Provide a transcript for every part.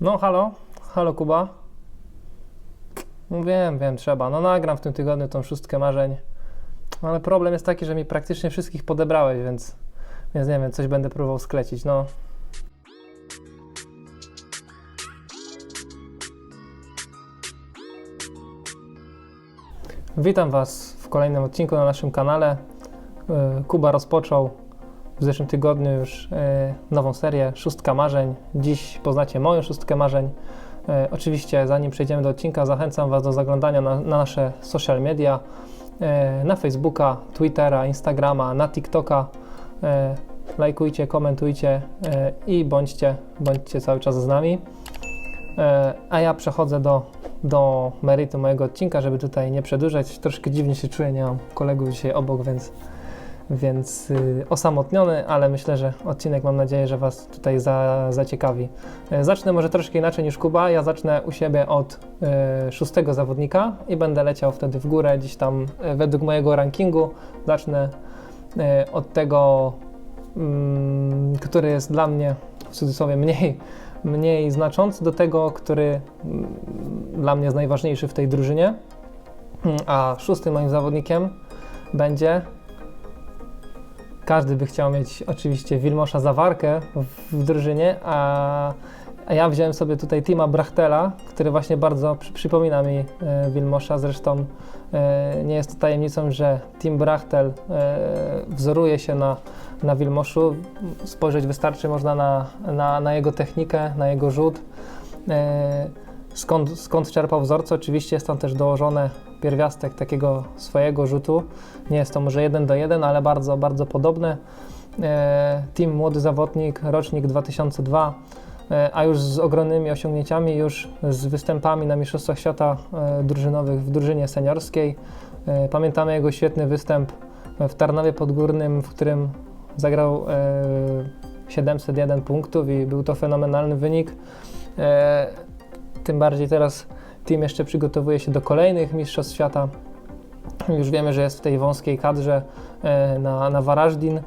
No, halo? Halo, Kuba? No wiem, wiem, trzeba. No nagram w tym tygodniu tą szóstkę marzeń. No, ale problem jest taki, że mi praktycznie wszystkich podebrałeś, więc, więc nie wiem, coś będę próbował sklecić. No, Witam Was w kolejnym odcinku na naszym kanale. E, Kuba rozpoczął w zeszłym tygodniu już e, nową serię Szóstka Marzeń. Dziś poznacie moją szóstkę marzeń. E, Oczywiście, zanim przejdziemy do odcinka, zachęcam Was do zaglądania na, na nasze social media, e, na Facebooka, Twittera, Instagrama, na TikToka. Lajkujcie, komentujcie i bądźcie, bądźcie cały czas z nami. A ja przechodzę do, do meritum mojego odcinka, żeby tutaj nie przedłużać. Troszkę dziwnie się czuję, nie mam kolegów dzisiaj obok, więc, więc y, osamotniony, ale myślę, że odcinek mam nadzieję, że Was tutaj za, zaciekawi. E, Zacznę może troszkę inaczej niż Kuba. Ja zacznę u siebie od e, szóstego zawodnika i będę leciał wtedy w górę, gdzieś tam według mojego rankingu. Zacznę od tego, mm, który jest dla mnie w cudzysłowie mniej mniej znaczący do tego, który mm, dla mnie jest najważniejszy w tej drużynie. Mm, A szóstym moim zawodnikiem będzie. Każdy by chciał mieć oczywiście Wilmosza Zawarkę w, w drużynie, a, a ja wziąłem sobie tutaj Tima Brachtela, który właśnie bardzo przy, przypomina mi e, Wilmosza. Zresztą e, nie jest to tajemnicą, że Tim Brachtel e, wzoruje się na, na Wilmoszu. Spojrzeć wystarczy można na, na, na jego technikę, na jego rzut. E, skąd, skąd czerpał wzorce? Oczywiście jest tam też dołożone pierwiastek takiego swojego rzutu. Nie jest to może jeden do jeden, ale bardzo, bardzo podobne. Tim młody zawodnik, rocznik 2002, e, a już z ogromnymi osiągnięciami, już z występami na Mistrzostwach Świata e, drużynowych w drużynie seniorskiej. E, Pamiętamy jego świetny występ w Tarnowie Podgórnym, w którym zagrał e, 701 punktów i był to fenomenalny wynik. Tym bardziej teraz team jeszcze przygotowuje się do kolejnych Mistrzostw Świata. Już wiemy, że jest w tej wąskiej kadrze e, na, na Warażdin.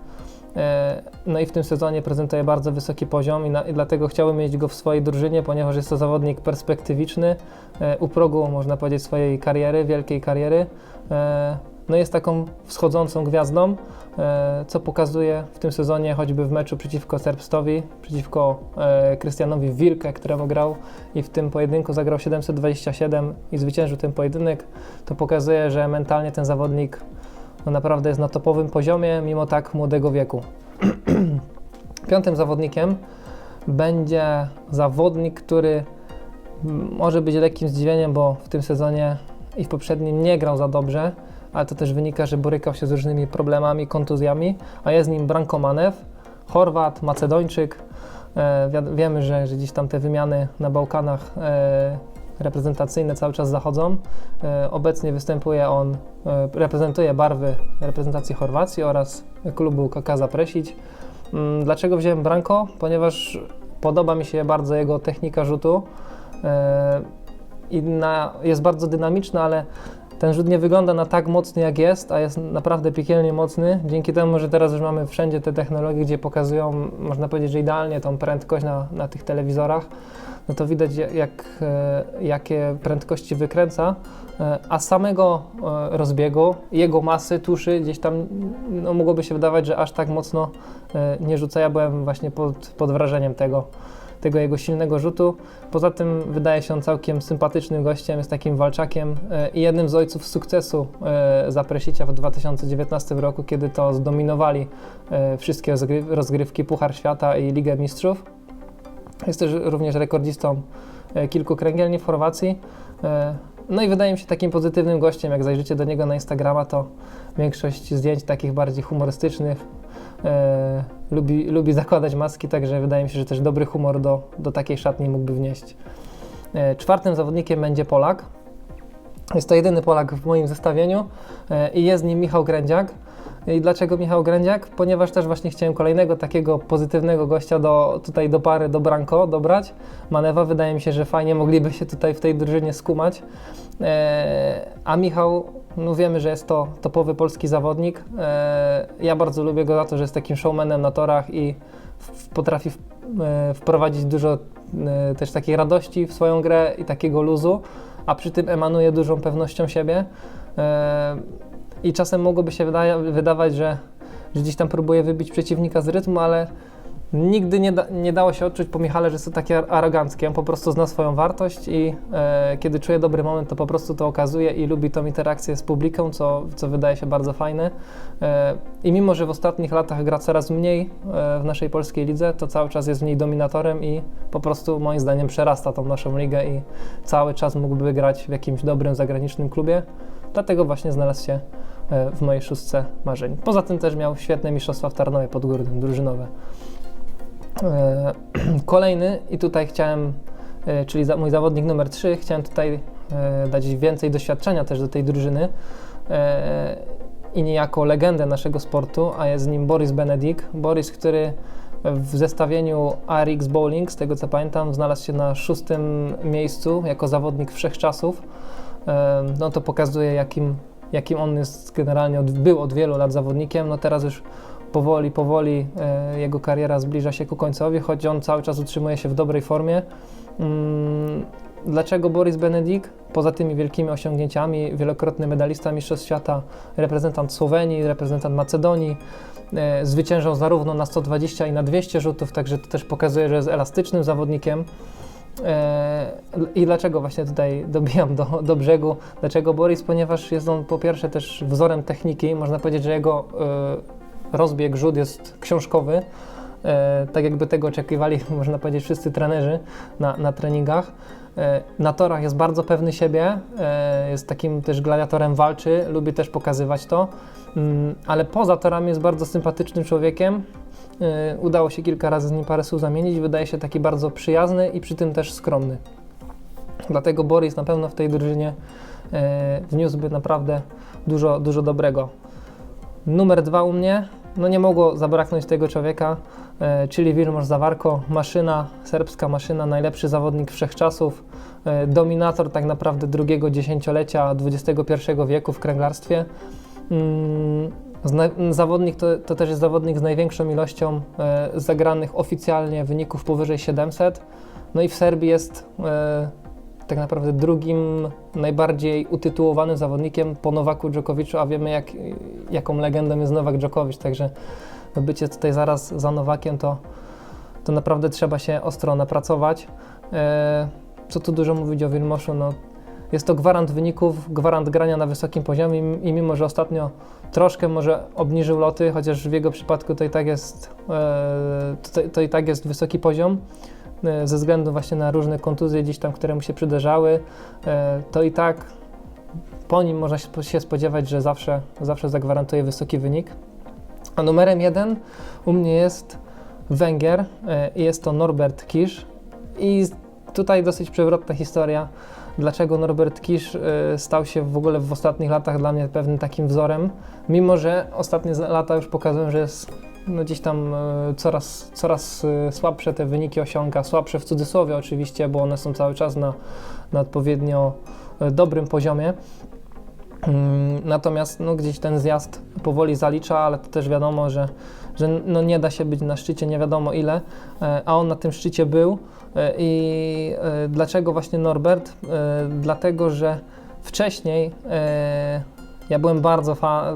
E, No i w tym sezonie prezentuje bardzo wysoki poziom i, na, i dlatego chciałbym mieć go w swojej drużynie, ponieważ jest to zawodnik perspektywiczny, e, u progu można powiedzieć swojej kariery, wielkiej kariery. No jest taką wschodzącą gwiazdą, e, co pokazuje w tym sezonie choćby w meczu przeciwko Serbstowi, przeciwko e, Krystianowi Wilke, któremu grał i w tym pojedynku zagrał 727 i zwyciężył ten pojedynek. To pokazuje, że mentalnie ten zawodnik no naprawdę jest na topowym poziomie, mimo tak młodego wieku. Piątym zawodnikiem będzie zawodnik, który może być lekkim zdziwieniem, bo w tym sezonie i w poprzednim nie grał za dobrze, ale to też wynika, że borykał się z różnymi problemami, kontuzjami, a jest nim Branko Manew, Chorwat, Macedończyk. E, wiemy, że, że gdzieś tam te wymiany na Bałkanach e, reprezentacyjne cały czas zachodzą. E, obecnie występuje on, reprezentuje barwy reprezentacji Chorwacji oraz klubu Kakaza Presić. Mm, Dlaczego wziąłem Branko? Ponieważ podoba mi się bardzo jego technika rzutu. E, i na, jest bardzo dynamiczna, ale ten rzut nie wygląda na tak mocny jak jest, a jest naprawdę piekielnie mocny. Dzięki temu, że teraz już mamy wszędzie te technologie, gdzie pokazują, można powiedzieć, że idealnie tą prędkość na, na tych telewizorach, no to widać jak, e, jakie prędkości wykręca, e, a samego e, rozbiegu, jego masy, tuszy, gdzieś tam no, mogłoby się wydawać, że aż tak mocno nie rzuca. Ja byłem właśnie pod, pod wrażeniem tego tego jego silnego rzutu. Poza tym wydaje się on całkiem sympatycznym gościem, jest takim walczakiem e, i jednym z ojców sukcesu e, Zapresicia w 2019 roku, kiedy to zdominowali e, wszystkie rozgry- rozgrywki Puchar Świata i Ligę Mistrzów. Jest też również rekordzistą kilku kręgielni w Chorwacji. No i wydaje mi się takim pozytywnym gościem, jak zajrzycie do niego na Instagrama, to większość zdjęć takich bardziej humorystycznych, lubi, lubi zakładać maski, także wydaje mi się, że też dobry humor do, do takiej szatni mógłby wnieść. E, czwartym zawodnikiem będzie Polak. Jest to jedyny Polak w moim zestawieniu e, i jest nim Michał Grędziak. I dlaczego Michał Grędziak? Ponieważ też właśnie chciałem kolejnego takiego pozytywnego gościa do, tutaj do pary, do Branko dobrać. Manewa wydaje mi się, że fajnie mogliby się tutaj w tej drużynie skumać. E, a Michał no wiemy, że jest to topowy polski zawodnik. E, Ja bardzo lubię go za to, że jest takim showmanem na torach i potrafi e, wprowadzić dużo e, też takiej radości w swoją grę i takiego luzu, a przy tym emanuje dużą pewnością siebie. I czasem mogłoby się wydawać, że, że gdzieś tam próbuje wybić przeciwnika z rytmu, ale nigdy nie, da, nie dało się odczuć po Michale, że jest to takie ar- aroganckie. On po prostu zna swoją wartość i e, kiedy czuje dobry moment, to po prostu to okazuje i lubi tą interakcję z publiką, co, co wydaje się bardzo fajne. E, I mimo, że w ostatnich latach gra coraz mniej e, w naszej polskiej lidze, to cały czas jest w niej dominatorem i po prostu moim zdaniem przerasta tą naszą ligę i cały czas mógłby grać w jakimś dobrym zagranicznym klubie. Dlatego właśnie znalazł się e, w mojej szóstce marzeń. Poza tym też miał świetne mistrzostwa w Tarnowie Podgórnym, drużynowe. E, Kolejny i tutaj chciałem, e, czyli mój zawodnik numer 3, chciałem tutaj e, dać więcej doświadczenia też do tej drużyny i niejako legendę naszego sportu, a jest nim Boris Benedik. Boris, który w zestawieniu RX Bowling, z tego co pamiętam, znalazł się na szóstym miejscu jako zawodnik wszechczasów. No to pokazuje, jakim, jakim on jest generalnie, od, był od wielu lat zawodnikiem. No teraz już powoli, powoli e, jego kariera zbliża się ku końcowi, choć on cały czas utrzymuje się w dobrej formie. Mm, Dlaczego Boris Benedik? Poza tymi wielkimi osiągnięciami, wielokrotny medalista Mistrzostw Świata, reprezentant Słowenii, reprezentant Macedonii, e, zwyciężał zarówno na 120 i na 200 rzutów, także to też pokazuje, że jest elastycznym zawodnikiem. E, I dlaczego właśnie tutaj dobijam do, do brzegu? Dlaczego Boris? Ponieważ jest on po pierwsze też wzorem techniki. Można powiedzieć, że jego rozbieg, rzut jest książkowy. E, tak jakby tego oczekiwali, można powiedzieć, wszyscy trenerzy na, na treningach. E, na torach jest bardzo pewny siebie, e, jest takim też gladiatorem walczy, lubi też pokazywać to, Mm, ale poza torami jest bardzo sympatycznym człowiekiem. E, Udało się kilka razy z nim parę słów zamienić. Wydaje się taki bardzo przyjazny i przy tym też skromny. Dlatego Boris na pewno w tej drużynie e, wniósłby naprawdę dużo, dużo dobrego. Numer dwa u mnie, no nie mogło zabraknąć tego człowieka, e, czyli Wilmosz Zawarko, maszyna, serbska maszyna, najlepszy zawodnik wszechczasów, e, dominator tak naprawdę drugiego dziesięciolecia XXI wieku w kręglarstwie. Mm, Zna, zawodnik to, to też jest zawodnik z największą ilością e, zagranych oficjalnie wyników powyżej 700. No i w Serbii jest tak naprawdę drugim najbardziej utytułowanym zawodnikiem po Nowaku Dżokowiczu, a wiemy jak, jaką legendą jest Nowak Dżokowicz, także no bycie tutaj zaraz za Nowakiem to, to naprawdę trzeba się ostro napracować. E, co tu dużo mówić o Wilmoszu, no jest to gwarant wyników, gwarant grania na wysokim poziomie i mimo, że ostatnio troszkę może obniżył loty, chociaż w jego przypadku to i tak jest, e, to, to i tak jest wysoki poziom, ze względu właśnie na różne kontuzje gdzieś tam, które mu się przydarzały, e, to i tak po nim można się- spodziewać, że zawsze, zawsze zagwarantuje wysoki wynik. A numerem jeden u mnie jest Węgier e, i jest to Norbert Kisz i tutaj dosyć przewrotna historia dlaczego Norbert Kisz stał się w ogóle w ostatnich latach dla mnie pewnym takim wzorem, mimo że ostatnie lata już pokazują, że jest no, gdzieś tam y, coraz, coraz y, słabsze te wyniki osiąga, słabsze w cudzysłowie oczywiście, bo one są cały czas na, na odpowiednio y, dobrym poziomie. Mm, Natomiast no, gdzieś ten zjazd powoli zalicza, ale to też wiadomo, że, że no, nie da się być na szczycie nie wiadomo ile, e, a on na tym szczycie był. E, I e, dlaczego właśnie Norbert? E, Dlatego, że wcześniej e, ja byłem bardzo fa-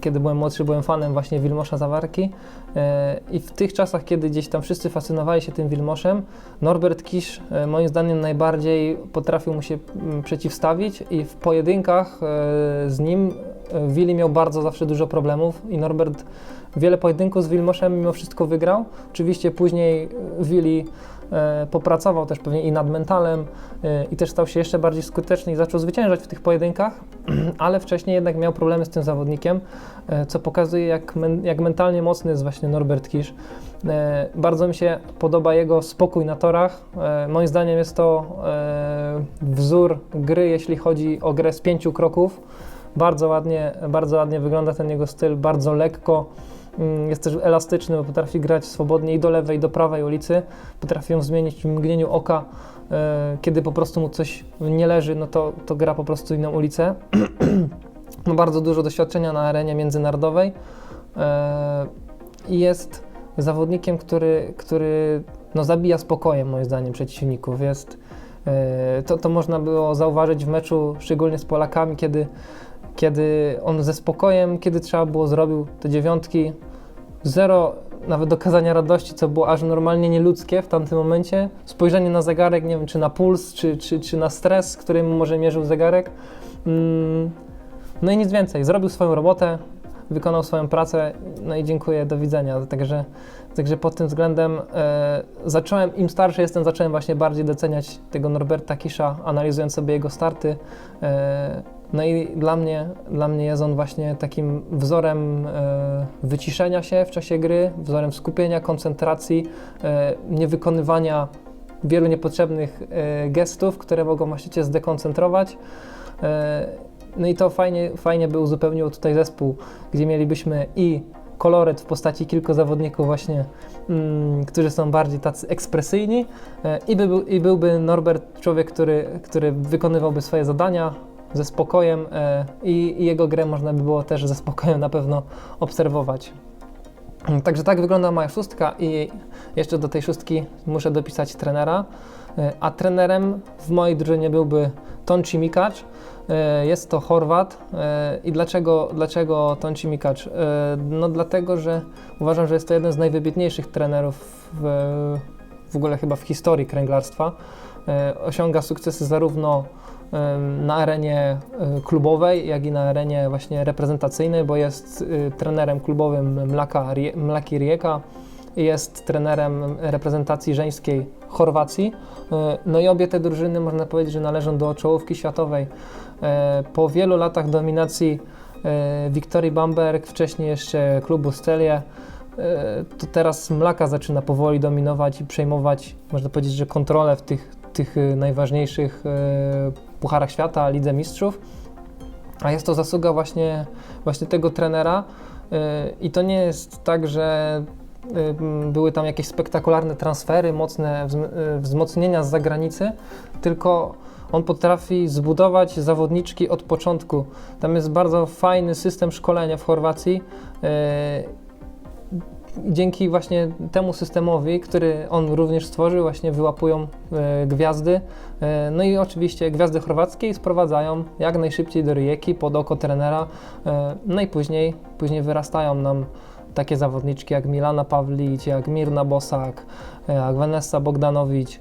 kiedy byłem młodszy, byłem fanem właśnie Wilmosza Zawarki e, i w tych czasach, kiedy gdzieś tam wszyscy fascynowali się tym Wilmoszem, Norbert Kisz e, moim zdaniem najbardziej potrafił mu się mm, przeciwstawić i w pojedynkach e, z nim Willi miał bardzo zawsze dużo problemów i Norbert wiele pojedynków z Wilmoszem mimo wszystko wygrał. Oczywiście później Willi popracował też pewnie i nad mentalem e, i też stał się jeszcze bardziej skuteczny i zaczął zwyciężać w tych pojedynkach, ale wcześniej jednak miał problemy z tym zawodnikiem, e, co pokazuje jak, men, jak mentalnie mocny jest właśnie Norbert Kisz. E, Bardzo mi się podoba jego spokój na torach. E, Moim zdaniem jest to e, wzór gry, jeśli chodzi o grę z pięciu kroków. Bardzo ładnie, bardzo ładnie wygląda ten jego styl, bardzo lekko. Mm, Jest też elastyczny, bo potrafi grać swobodnie i do lewej, i do prawej ulicy. Potrafi ją zmienić w mgnieniu oka. E, Kiedy po prostu mu coś nie leży, no to, to gra po prostu inną ulicę. ma bardzo dużo doświadczenia na arenie międzynarodowej e, i jest zawodnikiem, który, który no, zabija spokojem moim zdaniem przeciwników. Jest, e, to, to można było zauważyć w meczu, szczególnie z Polakami, kiedy, kiedy on ze spokojem, kiedy trzeba było, zrobił te dziewiątki. Zero nawet okazania radości, co było aż normalnie nieludzkie w tamtym momencie. Spojrzenie na zegarek, nie wiem, czy na puls, czy, czy, czy na stres, którym może mierzył zegarek. Mm, no i nic więcej. Zrobił swoją robotę, wykonał swoją pracę, no i dziękuję, do widzenia. Także, także pod tym względem e, zacząłem, im starszy jestem, zacząłem właśnie bardziej doceniać tego Norberta Kisza, analizując sobie jego starty. E, no i dla mnie, dla mnie jest on właśnie takim wzorem e, wyciszenia się w czasie gry, wzorem skupienia, koncentracji, e, niewykonywania wielu niepotrzebnych e, gestów, które mogą właśnie cię zdekoncentrować. No i to fajnie, fajnie by uzupełniło tutaj zespół, gdzie mielibyśmy i koloryt w postaci kilku zawodników właśnie, mm, którzy są bardziej tacy ekspresyjni e, i, by, i byłby Norbert człowiek, który, który wykonywałby swoje zadania ze spokojem e, i, jego grę można by było też ze spokojem na pewno obserwować. Także tak wygląda moja szóstka i jeszcze do tej szóstki muszę dopisać trenera, E, a trenerem w mojej drużynie byłby Tonci Mikacz. E, Jest to Chorwat. I dlaczego, dlaczego Tonci Mikacz? No dlatego, że uważam, że jest to jeden z najwybitniejszych trenerów w, w ogóle chyba w historii kręglarstwa. Osiąga sukcesy zarówno na arenie e, klubowej, jak i na arenie właśnie reprezentacyjnej, bo jest e, trenerem klubowym Mlaka, Mlaki Rijeka, jest trenerem reprezentacji żeńskiej Chorwacji. E, No i obie te drużyny można powiedzieć, że należą do czołówki światowej. E, Po wielu latach dominacji Wiktorii Bamberg, wcześniej jeszcze klubu Stelie, to teraz Mlaka zaczyna powoli dominować i przejmować, można powiedzieć, że kontrolę w tych, tych e, najważniejszych e, pucharach świata, Lidze Mistrzów. A jest to zasługa właśnie, właśnie tego trenera. E, I to nie jest tak, że były tam jakieś spektakularne transfery, mocne wzm- wzmocnienia z zagranicy, tylko on potrafi zbudować zawodniczki od początku. Tam jest bardzo fajny system szkolenia w Chorwacji. Dzięki właśnie temu systemowi, który on również stworzył, właśnie wyłapują e, gwiazdy. E, no i oczywiście gwiazdy chorwackie sprowadzają jak najszybciej do Rijeki pod oko trenera. E, no i później, później wyrastają nam takie zawodniczki jak Milana Pawlić, jak Mirna Bosak, jak Vanessa Bogdanowicz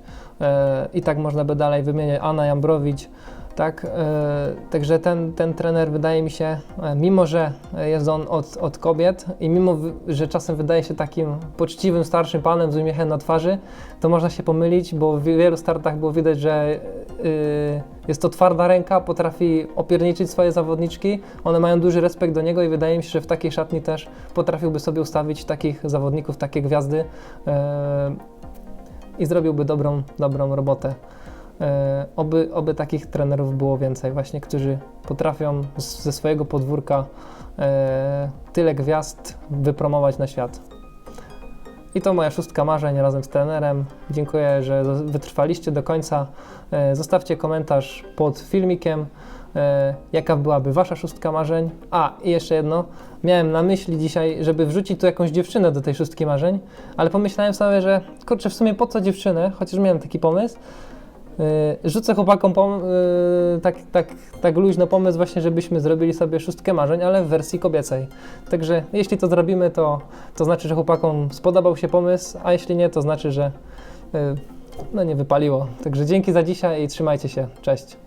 i tak można by dalej wymieniać, Anna Jambrowicz. Tak, e, także ten, ten trener wydaje mi się, e, mimo że jest on od, od kobiet i mimo, że czasem wydaje się takim poczciwym, starszym panem z uśmiechem na twarzy, to można się pomylić, bo w wielu startach było widać, że e, jest to twarda ręka, potrafi opierniczyć swoje zawodniczki, one mają duży respekt do niego i wydaje mi się, że w takiej szatni też potrafiłby sobie ustawić takich zawodników, takie gwiazdy i zrobiłby dobrą, dobrą robotę. E, oby, oby takich trenerów było więcej, właśnie, którzy potrafią z, ze swojego podwórka e, tyle gwiazd wypromować na świat. I to moja szóstka marzeń razem z trenerem. Dziękuję, że wytrwaliście do końca. E, zostawcie komentarz pod filmikiem, jaka byłaby wasza szóstka marzeń. A, i jeszcze jedno. Miałem na myśli dzisiaj, żeby wrzucić tu jakąś dziewczynę do tej szóstki marzeń, ale pomyślałem sobie, że kurczę, w sumie po co dziewczynę, chociaż miałem taki pomysł. Yy, Rzucę chłopakom yy, tak, tak, tak luźno pomysł właśnie, żebyśmy zrobili sobie szóstkę marzeń, ale w wersji kobiecej. Także jeśli to zrobimy, to, to znaczy, że chłopakom spodobał się pomysł, a jeśli nie, to znaczy, że yy, no nie wypaliło. Także dzięki za dzisiaj i trzymajcie się. Cześć.